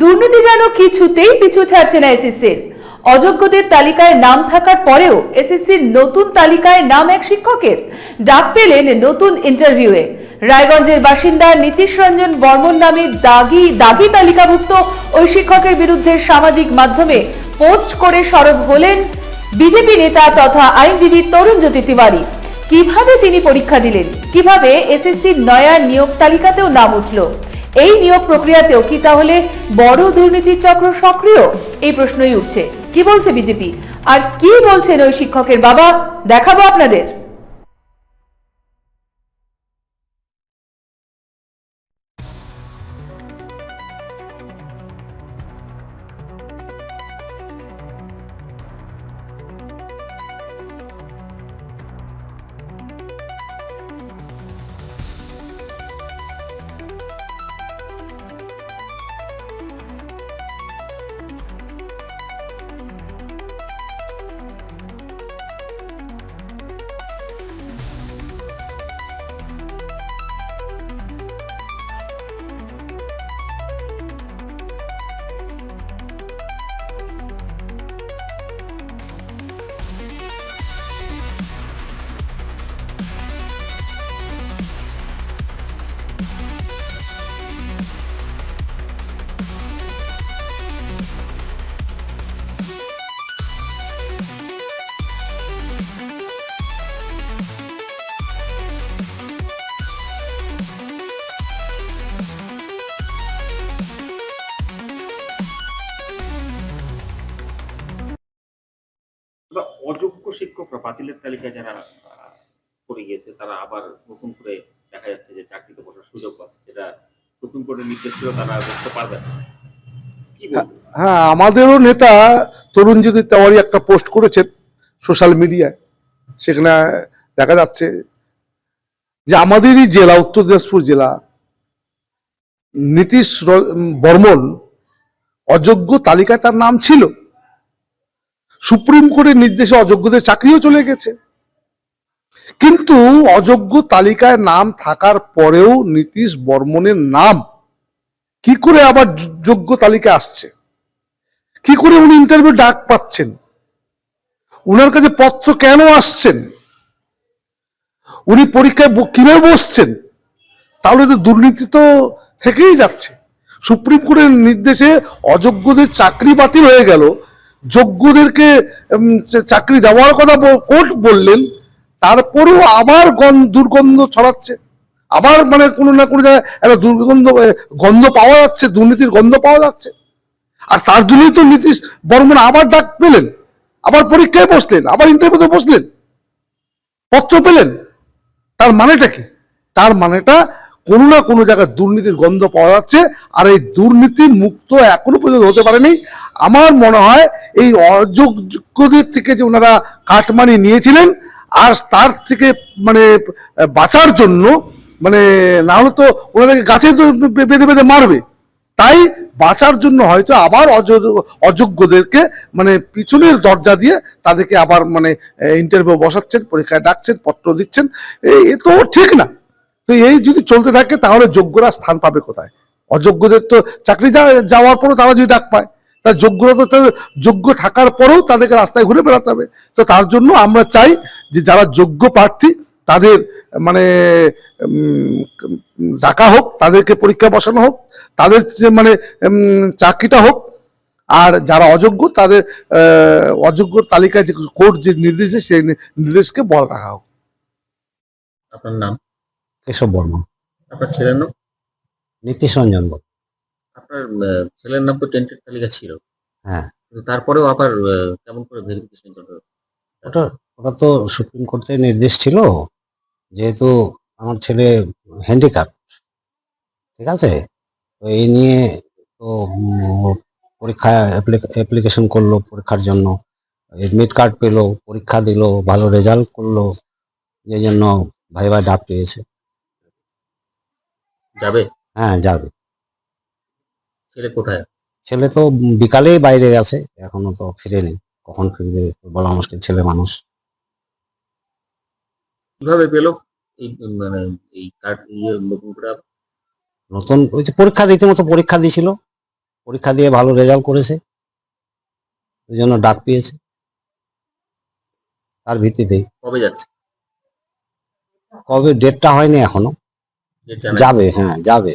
দুর্নীতি যেন কিছুতেই পিছু ছাড়ছে না এসএসসির অযোগ্যদের তালিকায় নাম থাকার পরেও এসএসসির নতুন তালিকায় নাম এক শিক্ষকের। ডাক পেলেন নতুন ইন্টারভিউয়ে রায়গঞ্জের বাসিন্দা নীতিশ রঞ্জন বর্মন নামে দাগি দাগি তালিকাভুক্ত ওই শিক্ষকের বিরুদ্ধে সামাজিক মাধ্যমে পোস্ট করে সরব হলেন বিজেপি নেতা তথা আইনজীবী তরুণজ্যোতি তিওয়ারি। কীভাবে তিনি পরীক্ষা দিলেন? কীভাবে এসএসসির নয়া নিয়োগ তালিকাতেও নাম উঠল? এই নিয়োগ প্রক্রিয়াতেও কি তাহলে বড় দুর্নীতির চক্র সক্রিয়? এই প্রশ্নই উঠছে। কি বলছে বিজেপি? আর কি বলছেন ওই শিক্ষকের বাবা? দেখাবো আপনাদের। তবে অযোগ্য শিক্ষকরা বাতিলের তালিকায় যারা পড়ে গিয়েছে, তারা আবার নতুন করে দেখা যাচ্ছে যে চাকরিতে বসার সুযোগ পাচ্ছে, যেটা সুপ্রিম কোর্টের নির্দেশ ছিল তারা করতে পারবে না। হ্যাঁ আমাদেরও নেতা তরুণজ্যোতি তেওয়ারি একটা পোস্ট করেছেন সোশ্যাল মিডিয়ায়, সেখানে দেখা যাচ্ছে যে আমাদেরই জেলা, উত্তর দিনাজপুর জেলা, নীতিশ বর্মন অযোগ্য তালিকায় তার নাম ছিল। সুপ্রিম কোর্টের নির্দেশে অযোগ্যদের চাকরিও চলে গেছে। কিন্তু অযোগ্য তালিকায় নাম থাকার পরেও নীতিশ বর্মনের নাম কি করে আবার যোগ্য তালিকায় আসছে? কি করে উনি ইন্টারভিউ ডাক পাচ্ছেন? উনার কাছে পত্র কেন আসছেন? উনি পরীক্ষায় কীভাবে বসছেন? তাহলে তো দুর্নীতি তো থেকেই যাচ্ছে। সুপ্রিম কোর্টের নির্দেশে অযোগ্যদের চাকরি বাতিল হয়ে গেল। যোগ্যদেরকে চাকরি দেওয়ার কথা কোর্ট বললেন, তারপরেও আবার গন- দুর্গন্ধ ছড়াচ্ছে। আবার মানে কোনো না কোনো জায়গায় একটা দুর্গন্ধ গন্ধ পাওয়া যাচ্ছে, দুর্নীতির গন্ধ পাওয়া যাচ্ছে। আর তার জন্যই তো নীতিশ বর্মন আবার ডাক পেলেন, আবার পরীক্ষায় বসলেন, আবার ইন্টারভিউতে বসলেন, পত্র পেলেন। তার মানেটা কি? তার মানেটা কোনো না কোনো জায়গায় দুর্নীতির গন্ধ পাওয়া যাচ্ছে, আর এই দুর্নীতি মুক্ত এখনও পর্যন্ত হতে পারেনি। আমার মনে হয় এই অযোগ্যদের থেকে যে ওনারা কাটমানি নিয়েছিলেন, আর তার থেকে মানে বাঁচার জন্য মানে না হলে তো ওনাদেরকে গাছে তো বেঁধে বেঁধে মারবে। তাই বাঁচার জন্য হয়তো আবার অযোগ্য- অযোগ্যদেরকে মানে পিছনের দরজা দিয়ে তাদেরকে আবার মানে ইন্টারভিউ বসাচ্ছেন, পরীক্ষায় ডাকছেন, পত্র দিচ্ছেন। এ তো ঠিক না। তো এই যদি চলতে থাকে, তাহলে যোগ্যরা স্থান পাবে কোথায়? অযোগ্যদের তো চাকরি যাওয়ার পরও তারা যদি ডাক পায় তার যোগ্যরা তো যোগ্য থাকার পরেও তাদেরকে রাস্তায় ঘুরে বেড়াতে হবে। তো তার জন্য আমরা চাই যে যারা যোগ্য প্রার্থী, তাদের মানে ডাকা হোক, তাদেরকে পরীক্ষা বসানো হোক, তাদের মানে চাকরিটা হোক, আর যারা অযোগ্য, তাদের অযোগ্য তালিকায় যে কোর্ট যে নির্দেশে সেই নির্দেশকে বল রাখা হোক। আপনার নাম? কেশব বর্মন। আপনার ছেলের নাম? নীতিশ রঞ্জন বর্মন। আপনার ছেলের নাম তো টেন্টের তালিকা ছিল। হ্যাঁ। কিন্তু তারপরেও আবার কেমন করে ভেরিফিকেশন করবে ওটা ওটা তো সুপ্রিম কোর্টের নির্দেশ ছিল যেহেতু আমার ছেলে হ্যান্ডিক্যাপ ঠিক আছে? তো এই নিয়ে তো পরীক্ষা অ্যাপ্লিকেশন করল পরীক্ষার জন্য এডমিট কার্ড পেল পরীক্ষা দিলো ভালো রেজাল্ট করল যে জন্য ভাই ভাই ডাক পেয়েছে। যাবে? হ্যাঁ যাবে। ছেলে কোথায়? ছেলে তো বিকালেই বাইরে গেছে এখনও তো ফিরেনি। কখন ফিরবে বলা মুশকিল ছেলে মানুষ। কীভাবে পেল? এই মানে এই কার্ড ইয়ে নতুন করে নতুন ওই যে পরীক্ষা রীতিমতো পরীক্ষা দিয়েছিল পরীক্ষা দিয়ে ভালো রেজাল্ট করেছে। ওই জন্য ডাক পেয়েছে। তার ভিত্তিতেই। কবে যাচ্ছে? কবে ডেটটা হয়নি এখনও। যাবে হ্যাঁ যাবে।